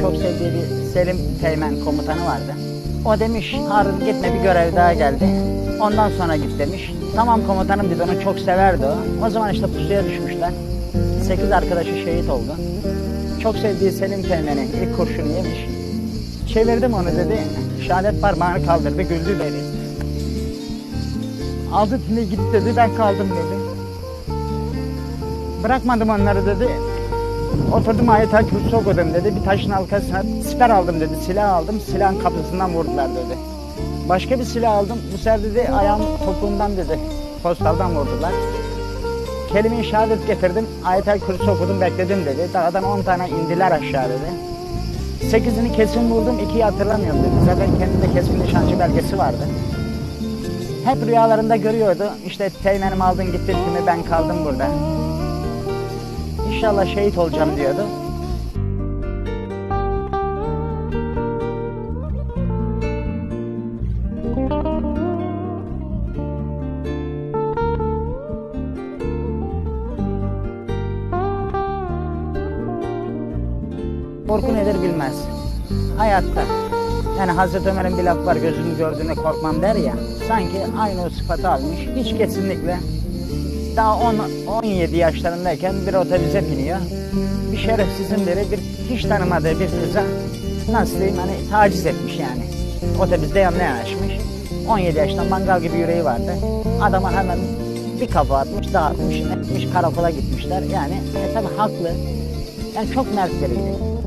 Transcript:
çok sevdiği bir Selim Teğmen komutanı vardı. O demiş Harun gitme bir görev daha geldi. Ondan sonra git demiş. Tamam komutanım dedi onu çok severdi o. O zaman işte pusuya düşmüşler. Sekiz arkadaşı şehit oldu. Çok sevdiği Selim Teğmen'i ilk kurşunu yemiş. Çevirdim onu dedi. Şehadet parmağını kaldırdı güldü dedi. Aldı şimdi git dedi ben kaldım dedi. Bırakmadım onları dedi. Oturdum ayetel kürsü okudum dedi. Bir taşın arkasına siper aldım dedi. Silah aldım. Silahın kapısından vurdular dedi. Başka bir silah aldım. Bu sefer dedi ayağım topuğundan dedi. Postaldan vurdular. Kelime-i şehadet getirdim. Ayetel kürsü okudum bekledim dedi. Dağdan 10 tane indiler aşağı dedi. Sekizini kesin vurdum. ikiyi hatırlamıyorum dedi. Zaten kendinde keskin nişancı belgesi vardı. Hep rüyalarında görüyordu. İşte teğmenim aldın gittin kimi ben kaldım burada. İnşallah şehit olacağım diyordu. Korku nedir bilmez. Hayatta. Yani Hazreti Ömer'in bir lafı var gözümü gördüğünde korkmam der ya. Sanki aynı o sıfatı almış. Hiç kesinlikle daha 10, 17 yaşlarındayken bir otobüse biniyor. Bir şerefsizin biri bir hiç tanımadığı bir kıza nasıl diyeyim hani taciz etmiş yani. Otobüste yanına yanaşmış. 17 yaşında mangal gibi yüreği vardı. Adama hemen bir kafa atmış, dağıtmış, etmiş, karakola gitmişler. Yani e, tabii haklı. Yani çok mert biriydi.